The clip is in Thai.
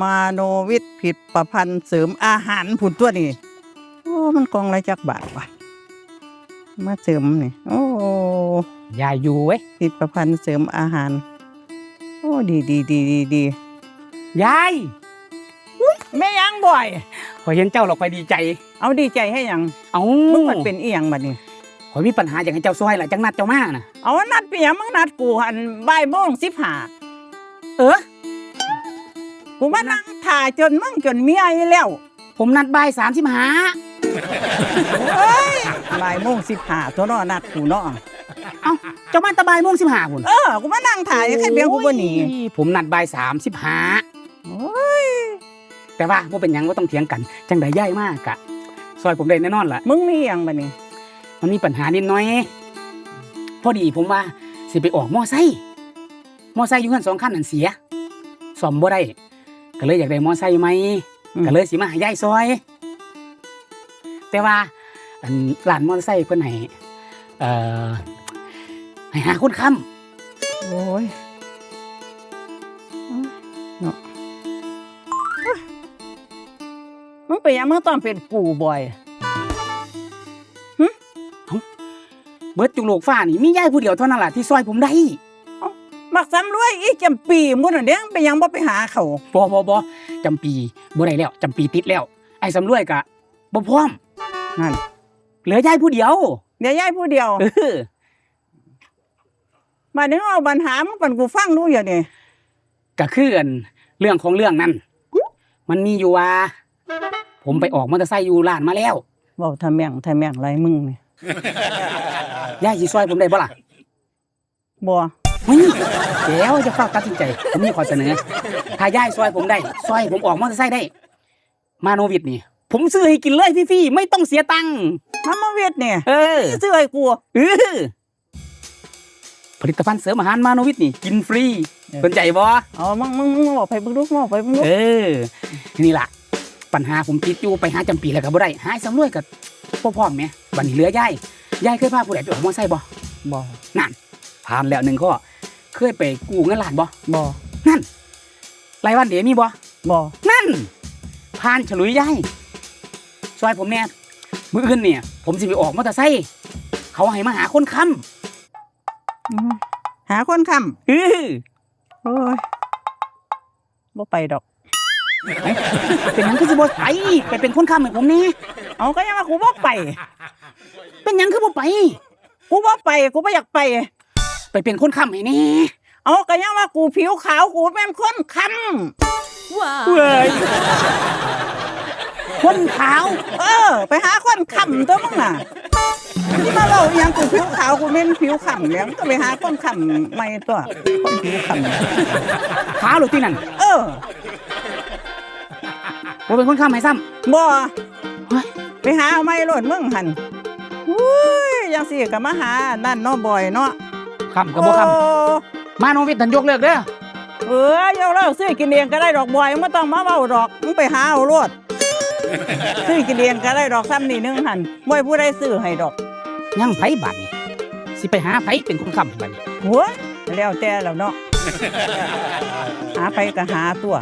มาโนวิทย์ผิดประพันธ์เสริมอาหารผุนตัวนี่โอ้มันกองไรจักบาทวะมาเสริมนี่โอ้ยายอยู่เว้ยผิดประพันธ์เสริมอาหาร โอ้ดีดีดีดีดียายแม่ยังบ่อยขอยเห็นเจ้าเราคอยดีใจ เอาดีใจให้หยังเอามึงมันเป็นอีหยังบัดนี้ขอยมีปัญหาอยากให้เจ้าซอยแหละจังนัดเจ้ามาน่ะเอานัดเปียงมึงนัดกูหันบ่ายโมงสิบห้าเออ กูมานั่งถ่าจนมึงจนเมียอยู่แล้ว ผมนัดบ่ายสามสิบหาเอ้ยบ่ายโมงสิบห้าตัวเน้อนัดกูเนาะเอ้าเจ้ามาแตะบ่ายโมงสิบห้าพุ่นเออ กูมานั่งถ่ายแค่เพียงกูบ่หนีโอ้ยผมนัดบ่ายสามสิบหาโอ้ยแต่ว่าว่าเป็นหยังว่าต้องเถียงกัน จังใดย่ายมากกะซอยผมได้แน่นอนล่ะ มึงมีอีหยังบัดนี้มันมีปัญหานิดหน้อย พอดีผมว่าสิไปออกมอไซค์มอไซค์อยู่กันสองคันนั่นเสียซ่อมบ่ได้ ก็เลยอยากได้มอไซค์ไหมก็เลยสิมาหายายซอย แต่ว่าอันร้านมอเตอร์ไซค์เพิ่นให้เอ่อให้หาคนค้โอ้ยเนาะมึงไปนหยังมึงต้องเป็นกูบ่อยำเบิดจุกโลกฟ้านี่มียายผู้เดียวเท่านั้นล่ะที่ซอยผมได้ มักสำรวยอีจำปีมุ่นน่ะเด้งไปนหยังบ่ไปหาเขาบ่บ่บ่จำปีบ่ได้แล้วจำปีติดแล้ว ไอ้สำรวยกะบ่พร้อมนั่นเหลือยายผู้เดียว เดี๋ยวยายผู้เดียวเออมาถึงเอาปัญหามึงปันกูฟังดูอยู่นี่ก็คืออันเรื่องของเรื่องนั้นมันมีอยู่ว่า ผมไปออกมอเตอร์ไซค์อยู่ร้านมาแล้วเว้าทำแม่งทำแม่งไรมึงนี่ยายสิซอยผมได้บ่ล่ะบ่ เฮ้ยเดี๋ยวจะฝากตัดสินใจผมมีข้อเสนอ ถ้าย่ายซอยผมได้ ซอยผมออกมอเตอร์ไซค์ได้ มาโนวิดนี่ ผมซื้อให้กินเลยฟรีๆไม่ต้องเสียตังค์ มามาเวียดเนี่ยเออซื้อให้กูเออ ผลิตภัณฑ์เสริมอาหารมาโนวิดนี่ กินฟรีเออสนใจบ่อ๋อมึงมึงมึงบอกไปมึงดูมึงบอกไปมึงดูเออ นี่ล่ะ ปัญหาผมติดอยู่ไปหาจำปีแล้วก็บ่ได้ หายสำรวยกับพ่อพ่อแม่บัดนี้เหลือย่ายย่ายเคยพาผู้ใดไปออกมอเตอร์ไซค์บ่บ่นั่นผ่านแล้วหนึ่งข้อ เคยไปกู้เงินล้านบ่บ่นั่นรายวันเดี๋ยวมีบ่บ่นั่นผ่านฉลุยย่ายซอยผมเนี่ยมืออื่นเนี่ย ผมสิไปออกมอเตอร์ไซค์เขาให้มาหาคนค้อืมหาคนค้ำเออำโอ้ยบ่ไปดอก เป็นหยังคือสิบ่ไปไปเป็นคนค้ำให้ผมเนี่ยเอาก็ยังว่ากูบ่ไป เป็นหยังคือบ่ไปกูบ่ไปกูบ่อยากไป ไปเป็นคนค้ำให้แน่เอาก็ยังว่ากูผิวขาวกูเป็นคนค้เว้ยคนขาวำเออ ไปหาคนค้ำตัวมึงน่ะที่มาเล่าอหยังกูผิวขาวกูเป็นผิวค้ำแล้วมึงก็ไปหาคนค้ำไม่ตัวคนผิวค้ขาวหรือที่นั่นำเออบ่เป็นคนค้ำให้ซ้บ่เฮ้ยไปหาเอาไม่โลดมึงหันอุ้ยยังสิก็มาหานั่นเนาะบ่อยเนาะำ ค้ำกับบ่ค้โอ้ำมาโนวิทย์ทันยกเลิกเด้อเออยกเลิกซื้อกินเองก็ได้ดอกบ่อยไม่ต้องมาเว้าดอกมึงไปหาเอาโลดซื้อกินเองก็ได้ดอกซ้ำนี่หนึงหันบ่ให้ผู้ใดซื้อให้ดอก ยังไผบัดนี่สิไปหาไผเป็นคนค้ำให้บัดนี้หัวแล้วแต่แล้วเนาะหาไปก็หาตัว